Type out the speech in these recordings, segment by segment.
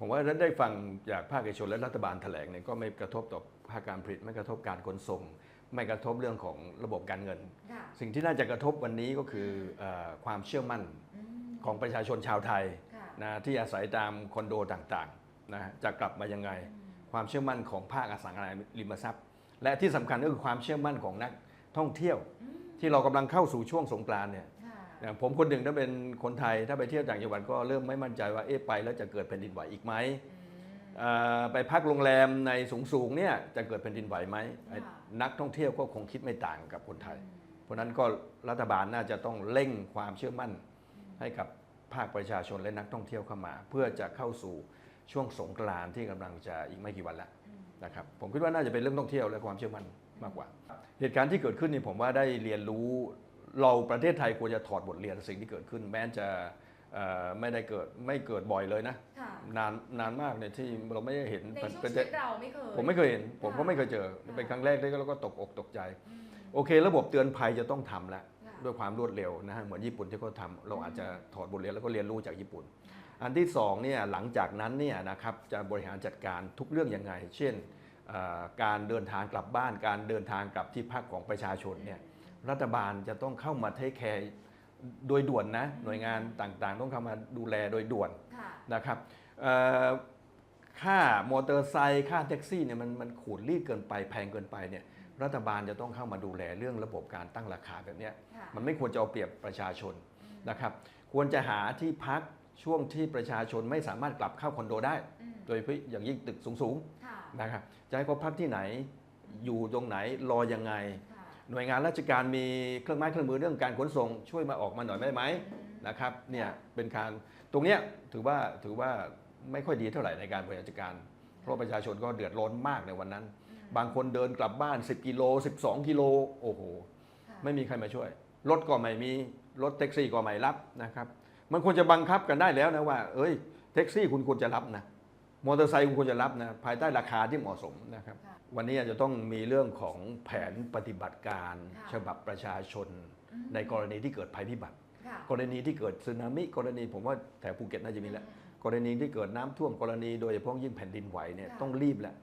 ผมว่าได้ฟังจากภาคเอกชนและรัฐบาลแถลงเนี่ยก็ไม่กระทบต่อภาคการผลิตไม่กระทบการขนส่ง ไม่กระทบเรื่องของระบบการเงินค่ะสิ่งที่น่าจะกระทบวันนี้ก็คือเออความเชื่อมั่นอืมของประชาชนชาวไทยค่ะนะที่อาศัยตามคอนโดต่างๆนะจะกลับมายังไง ความเชื่อมั่นของภาคอสังหาริมทรัพย์ และที่สำคัญก็คือความเชื่อมั่นของนักท่องเที่ยวอืมที่เรากำลังเข้าสู่ช่วงสงกรานต์เนี่ยค่ะ อย่างผมคนหนึ่งถ้าเป็นคนไทยถ้าไปเที่ยวต่างจังหวัดก็เริ่มไม่มั่นใจว่าเอ๊ะไปแล้วจะเกิดแผ่นดินไหวอีกไหมอืมเอ่อไปพักโรงแรมในสูงๆเนี่ยจะเกิดแผ่นดินไหวไหมค่ะนักท่องเที่ยวก็คงคิดไม่ต่างกับคนไทย เพราะฉะนั้นก็รัฐบาลน่าจะต้องเร่งความเชื่อมั่นให้กับภาคประชาชนและนักท่องเที่ยวเข้ามา เพื่อจะเข้าสู่ช่วงสงกรานต์ที่กำลังจะอีกไม่กี่วันแล้วอืมนะครับผมคิดว่าน่าจะเป็นเรื่องท่องเที่ยวและความเชื่อมั่นมากกว่า เหตุการณ์ที่เกิดขึ้นนี่ผมว่าได้เรียนรู้ เราประเทศไทยควรจะถอดบทเรียนสิ่งที่เกิดขึ้น แม้จะเอ่อไม่ได้เกิดไม่เกิดบ่อยเลยนะค่ะนานนานมากเนี่ยที่เราไม่ได้เห็นในช่วงเป็นชีวิตเราไม่เคยผมไม่เคยเห็น ผมก็ค่ะไม่เคยเจอค่ะเป็นครั้งแรกที่เราก็ตกอกตกใจอืมโอเค ระบบเตือนภัยจะต้องทำแล้วค่ะด้วยความรวดเร็วนะฮะเหมือนญี่ปุ่นที่เขาทำเราอาจจะถอดบทเรียนแล้วก็เรียนรู้จากญี่ปุ่น อันที่สองเนี่ยหลังจากนั้นเนี่ยนะครับจะบริหารจัดการทุกเรื่องยังไง เช่นเอ่อการเดินทางกลับบ้านการเดินทางกลับที่พักของประชาชนเนี่ย รัฐบาลจะต้องเข้ามาเทคแคร์โดยด่วนนะ หน่วยงานต่างๆ ต้องเข้ามาดูแลโดยด่วนค่ะนะครับเอ่อค่ามอเตอร์ไซค์ค่าแท็กซี่เนี่ยมันมันขูดรีดเกินไปแพงเกินไปเนี่ยรัฐบาลจะต้องเข้ามาดูแลเรื่องระบบการตั้งราคาแบบเนี้ยค่ะมันไม่ควรจะเอาเปรียบประชาชนนะครับควรจะหาที่พักช่วงที่ประชาชนไม่สามารถกลับเข้าคอนโดได้อืมโดยเฉพาะอย่างยิ่งตึกสูงค่ะๆนะครับจะให้เขาพักที่ไหนอยู่ตรงไหนรอยังไงค่ะ หน่วยงานราชการมีเครื่องไม้เครื่องมือเรื่องการขนส่ง ช่วยมาออกมาหน่อยได้ไหมอืมนะครับเนี่ยเป็นการตรงเนี้ยถือว่าถือว่าไม่ค่อยดีเท่าไหร่ในการบริหารจัดการ เพราะประชาชนก็เดือดร้อนมากในวันนั้นอืมบางคนเดินกลับบ้าน 10 กิโล 12 กิโลโอ้โหค่ะไม่มีใครมาช่วย รถก็ไม่มีรถแท็กซี่ก็ไม่รับนะครับ มันควรจะบังคับกันได้แล้วนะว่า เอ้ยแท็กซี่คุณควรจะรับนะ มอเตอร์ไซค์คุณควรจะรับนะภายใต้ราคาที่เหมาะสมนะครับ ค่ะวันนี้อาจจะต้องมีเรื่องของแผนปฏิบัติการค่ะ ฉบับประชาชน อืมในกรณีที่เกิดภัยพิบัติ ค่ะกรณีที่เกิดสึนามิกรณีผมว่าแถวภูเก็ตน่าจะมีแล้วกรณีที่เกิดน้ำท่วมกรณีโดยเฉพาะยิ่งแผ่นดินไหวเนี่ยค่ะต้องรีบแหละ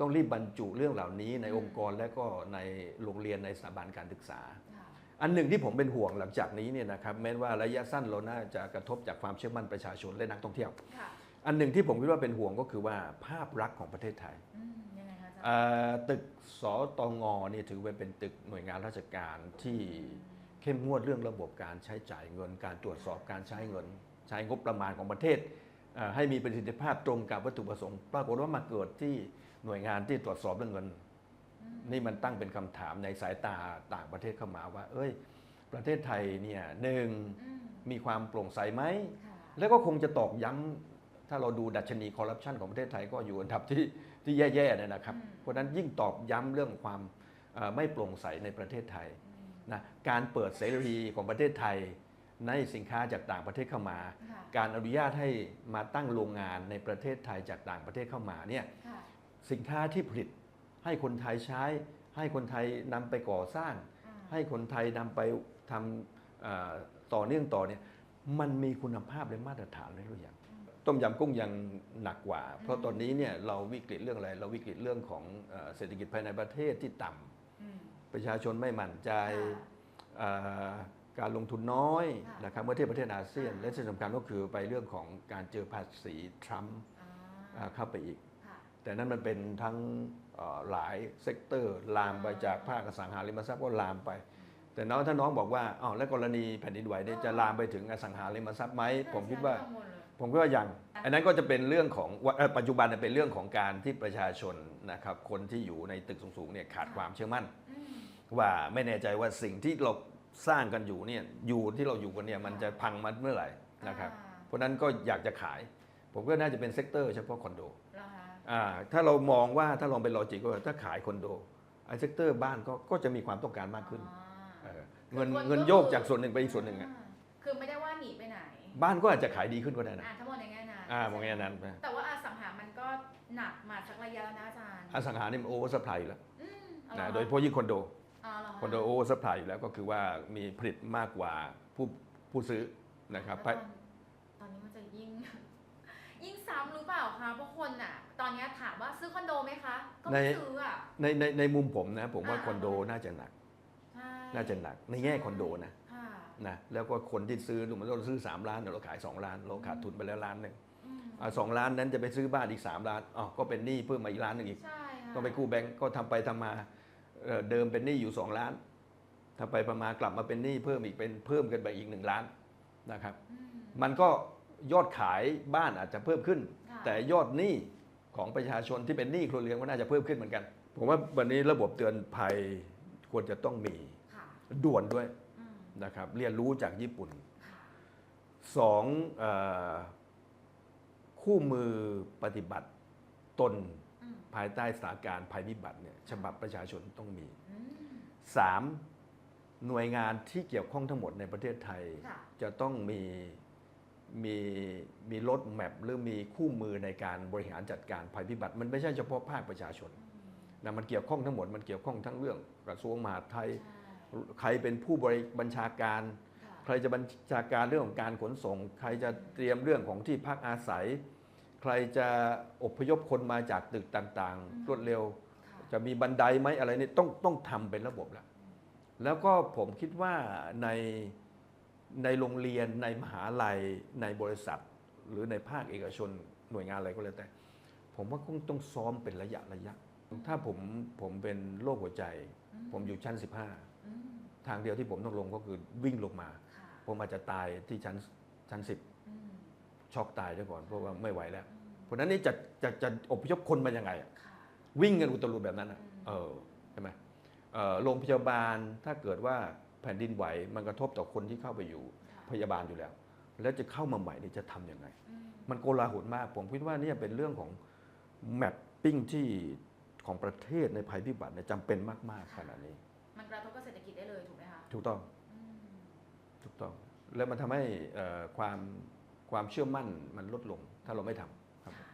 ต้องรีบบรรจุเรื่องเหล่านี้ในอืม องค์กรและก็ในโรงเรียนในสถาบันการศึกษา ค่ะ อันหนึ่งที่ผมเป็นห่วงหลังจากนี้เนี่ยนะครับแม้ว่าระยะสั้นเราน่าจะกระทบจากความเชื่อมั่นประชาชนและนักท่องเที่ยว ค่ะ อันหนึ่งที่ผมคิดว่าเป็นห่วงก็คือว่าภาพลักษณ์ของประเทศไทยอืมยังไงคะอาจารย์เอ่อตึกสตงนี่ถือว่าเป็นตึกหน่วยงานราชการที่เข้มงวดเรื่องระบบการใช้จ่ายเงิน การตรวจสอบการใช้เงิน ใช้งบประมาณของประเทศเอ่อให้มีประสิทธิภาพตรงกับวัตถุประสงค์ ปรากฏว่ามาเกิดที่หน่วยงานที่ตรวจสอบเรื่องเงิน อืมนี่มันตั้งเป็นคำถามในสายตาต่างประเทศเข้ามาว่า เอ้ย ประเทศไทยเนี่ยหนึ่งอืมมีความโปร่งใสไหม ค่ะแล้วก็คงจะตอกย้ำ ถ้าเราดูดัชนีคอร์รัปชันของประเทศไทยก็อยู่อันดับที่ที่แย่ๆเนี่ยนะครับ เพราะฉะนั้นยิ่งตอกย้ำเรื่องความเอ่อไม่โปร่งใสในประเทศไทยอืมนะการเปิดเสรีของประเทศไทยในสินค้าจากต่างประเทศเข้ามาค่ะการอนุญาตให้มาตั้งโรงงานในประเทศไทยจากต่างประเทศเข้ามาเนี่ยค่ะสินค้าที่ผลิตให้คนไทยใช้ ให้คนไทยนำไปก่อสร้างอ่าให้คนไทยนำไปทำเอ่อต่อเนื่องต่อเนี่ยมันมีคุณภาพและมาตรฐานหรือยัง ต้มยำกุ้งยังหนักกว่า เพราะตอนนี้เนี่ยเราวิกฤตเรื่องอะไร เราวิกฤตเรื่องของเอ่อเศรษฐกิจภายในประเทศที่ต่ำอืมประชาชนไม่มั่นใจค่ะเอ่อการลงทุนน้อยค่ะนะครับเมื่อเทียบประเทศอาเซียนค่ะและที่สำคัญก็คือไปเรื่องของการเจอภาษีทรัมป์อ่าอ่าเข้าไปอีกค่ะแต่นั้นมันเป็นทั้งเอ่อหลายเซกเตอร์ ลามไปจากภาคอสังหาริมทรัพย์ก็ลามไป แต่น้องถ้าน้องบอกว่าอ๋อแล้วกรณีแผ่นดินไหวเนี่ยจะลามไปถึงอสังหาริมทรัพย์ไหมผมคิดว่ากังวลเลย ผมคิดว่ายัง อันนั้นก็จะเป็นเรื่องของว่าเอ่อปัจจุบันเนี่ยเป็นเรื่องของการที่ประชาชนนะครับคนที่อยู่ในตึกสูงๆเนี่ยขาดความเชื่อมั่นอืมว่าไม่แน่ใจว่าสิ่งที่เราสร้างกันอยู่เนี่ยอยู่ที่เราอยู่กันเนี่ยมันจะพังมาเมื่อไหร่นะครับอ่าเพราะฉะนั้นก็อยากจะขาย ผมก็น่าจะเป็นเซกเตอร์เฉพาะคอนโดเหรอคะอ่าถ้าเรามองว่าถ้าลองเป็นลอจิกก็ว่าถ้าขายคอนโดไอ้เซกเตอร์บ้านก็ก็จะมีความต้องการมากขึ้นอ่าเออเงินคือคนเงินก็โยกจากส่วนหนึ่งไปอีกส่วนหนึ่งอะ บ้านก็อาจจะขายดีขึ้นก็ได้นะอ่าทั้งหมดในแง่นั้นอ่ามองแง่นั้นไปแต่ว่าอสังหามันก็หนักมาสักระยะแล้วนะอาจารย์อสังหานี่มันโอเวอร์สปายอยู่แล้วอืมเอาเหรนะอโดยเฉพาะยิ่งคอนโดเอาเหรอคะคอนโดโอเวอร์สปายอยู่แล้วก็คือว่ามีผลิตมากกว่าผู้ผู้ซื้อนะครับแล้วตอนตอนนี้มันจะยิ่ง ยิ่งซ้ำหรือเปล่าคะคะเพราะคนอะ ตอนเนี้ยถามว่าซื้อคอนโดไหมคะ ก็ในไม่ซื้ออะ ในในในมุมผมนะผมว่าอ่า คอนโดน่าจะหนัก ใช่น่าจะหนักในแง่คอนโดนะค่ะ นะแล้วก็คนที่ซื้อดูเหมันเราซื้อ 3 ล้านเดี๋ยวเราขาย 2 ล้าน เราขาดทุนไปแล้วล้านหนึ่งอืมอ่าสองล้านนั้นจะไปซื้อบ้านอีก 3 ล้านอ๋อก็เป็นหนี้เพิ่มมาอีกล้านหนึ่งอีกใช่ค่ะต้องไปกู้แบงก์ก็ทำไปทำมาเอ่อเดิมเป็นหนี้อยู่ 2 ล้านทำไปประมาณกลับมาเป็นหนี้เพิ่มอีกเป็นเพิ่มกันไปอีก 1 ล้านนะครับอืมมันก็ยอดขายบ้านอาจจะเพิ่มขึ้นค่ะแต่ยอดหนี้ของประชาชนที่เป็นหนี้ครัวเรือนก็น่าจะเพิ่มขึ้นเหมือนกัน ผมว่าวันนี้ระบบเตือนภัยควรจะต้องมีค่ะด่วนด้วยอืม นะครับเรียนรู้จากญี่ปุ่นค่ะสองเออคู่มือปฏิบัติตนอืมภายใต้สถานการณ์ภัยพิบัติเนี่ยฉบับประชาชนต้องมีอืมสามหน่วยงานที่เกี่ยวข้องทั้งหมดในประเทศไทยค่ะจะต้องมีมีมีรถแมพหรือมีคู่มือในการบริหารจัดการภัยพิบัติ มันไม่ใช่เฉพาะภาคประชาชนอืมนะมันเกี่ยวข้องทั้งหมดมันเกี่ยวข้องทั้งเรื่องกระทรวงมหาดไทย ใช่ใครเป็นผู้บริบัญชาการค่ะใครจะบัญชาการเรื่องของการขนส่ง ใครจะเตรียมเรื่องของที่พักอาศัย ใครจะอพยพคนมาจากตึกต่างๆ รวดเร็วค่ะจะมีบันไดไหมอะไรนี่ต้องต้องทำเป็นระบบแล้วแล้วก็ผมคิดว่าในในโรงเรียนในมหาลัยในบริษัท หรือในภาคเอกชนหน่วยงานอะไรก็แล้วแต่ ผมว่าคงต้องซ้อมเป็นระยะระยะ ถ้าผมผมเป็นโรคหัวใจอืมผมอยู่ชั้นอืม15 ทางเดียวที่ผมต้องลงก็คือวิ่งลงมาค่ะผมอาจจะตายที่ชั้นชั้นอืม10ช็อกตายซะก่อนเพราะว่าไม่ไหวแล้วอืมเพราะฉะนั้นนี่จะจะจะอพยพคนมายังไงอะค่ะวิ่งกันอุตลุดแบบนั้นอะอืมเออใช่ไหมเอ่อโรงพยาบาลถ้าเกิดว่าแผ่นดินไหวมันกระทบต่อคนที่เข้าไปอยู่ค่ะพยาบาลอยู่แล้ว แล้วจะเข้ามาใหม่นี่จะทำยังไงอืมมันโกลาหลมาก ผมคิดว่าเนี่ยเป็นเรื่องของแมปปิ้งที่ของประเทศในภัยพิบัติเนี่ยจำเป็นมาก ๆขนาดนี้ มันกระทบกับเศรษฐกิจได้เลยถูกไหมคะถูกต้องอืมถูกต้อง แล้วมันทำให้เอ่อความความเชื่อมั่นมันลดลง ถ้าเราไม่ทำ